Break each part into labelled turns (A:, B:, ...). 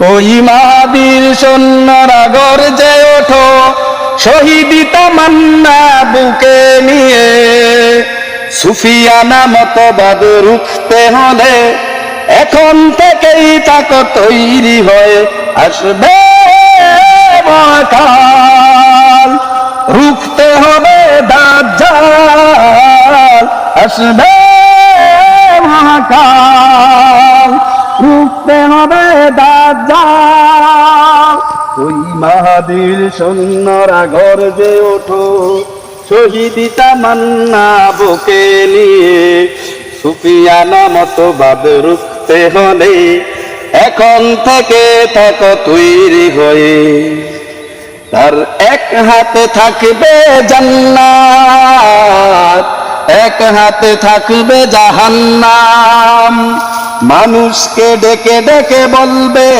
A: কই মাদির সন্ন্যরা গর্জে ওঠো, শহীদি তামান্না বুকে নিয়ে। সুফিয়ানা মতবাদ রুখতে হলে এখন থেকেই তাকে তৈরি হয়ে আসবে মহাকাল। রুখতে হবে দাজ্জাল আসবে মহাকাল। রুখতে হবে ওই মাহাদির সৈন্যরা গর্জে ওঠো, শহীদি তামান্না বুকে নিয়ে। সুফিয়ানা মতবাদ রুখতে হলে এখন থেকে থাকো তৈরি হয়ে। তার এক হাতে থাকবে জান্নাত, এক হাতে থাকবে জাহান্নাম। মানুষকে ডেকে ডেকে বলবে,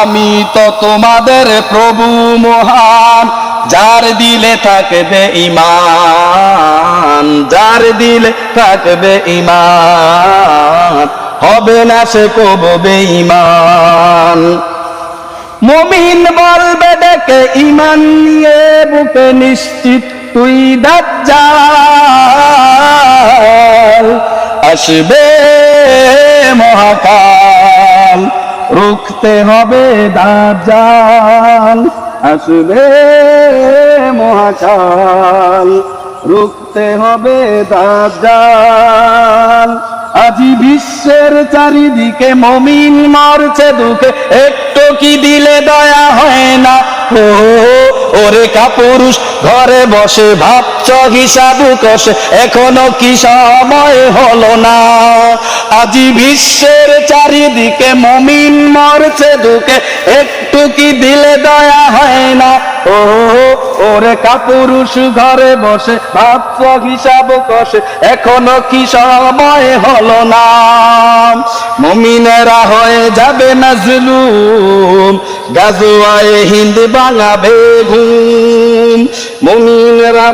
A: আমি তো তোমাদের প্রভু মহান, যার দিলে থাকবে ইমান যার দিলে থাকবে ইমান হবে না সে কববে ইমান মমিন বলবে, ডেকে ইমান নিয়ে বুকে নিশ্চিত, তুই দাজ্জাল। আসবে মহাকাল, রুখতে হবে দাজ্জাল। আসবে মহাকাল, রুখতে হবে দাজ্জাল। আজি বিশ্বের চারিদিকে মমিন মরছে দুঃখে, একটু কি দিলে দয়া হয় না? ও, ওরে কাপুরুষ, ঘরে বসে ভাবছ হিসাব কষে, এখনও কি সময় হলো না? আজি বিশ্বের চারিদিকে মমিন মরছে দুঃখে একটু কি দিলে দয়া হয় না? ও ওরে কাপুরুষ ঘরে বসে ভাবছ হিসাব কষে, এখনও কি সময় হলো না? মমিনেরা হয়ে যাবে নাজলুম গাজুয়ায় হিন্দ বাঙাবে ঘুম। মমিনেরা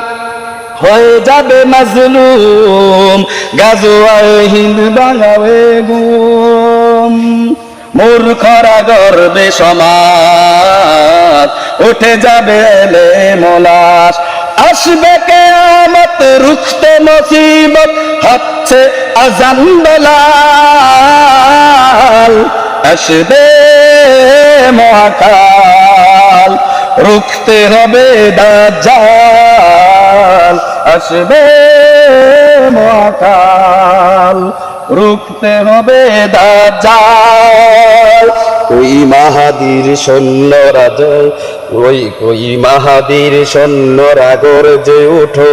A: হয়ে যাবে মাজলুম গাজুয়ায় হিন্দ বাঙাবে ঘুম মূর্খরা গর্বে সমাজ, উঠে যাবে এলে মোলাস। আসবে কেয়ামত রুখতে নসিবত হচ্ছে আজান বেলাল। আসবে মহাকাল, রুখতে হবে দাজ্জাল। আসবে মহাকাল, রুখতে হবে দাজ্জাল। ওই মাহাদির সৈন্যরা জয় ওই কই মাহাদির সৈন্যরা গর্জে উঠো,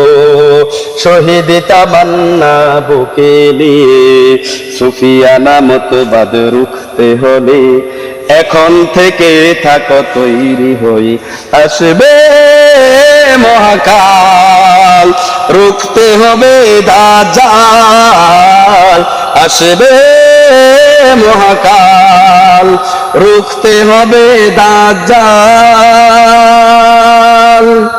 A: শহীদ তামান্না বুকে নিয়ে সুফিয়ানা মতবাদ রুখতে হলে, এখন থেকে থাকো তৈরি হই, আসবে মহাকাল। রুখতে হবে দাজাল আসবে মহাকাল। রুখতে হবে দাজাল।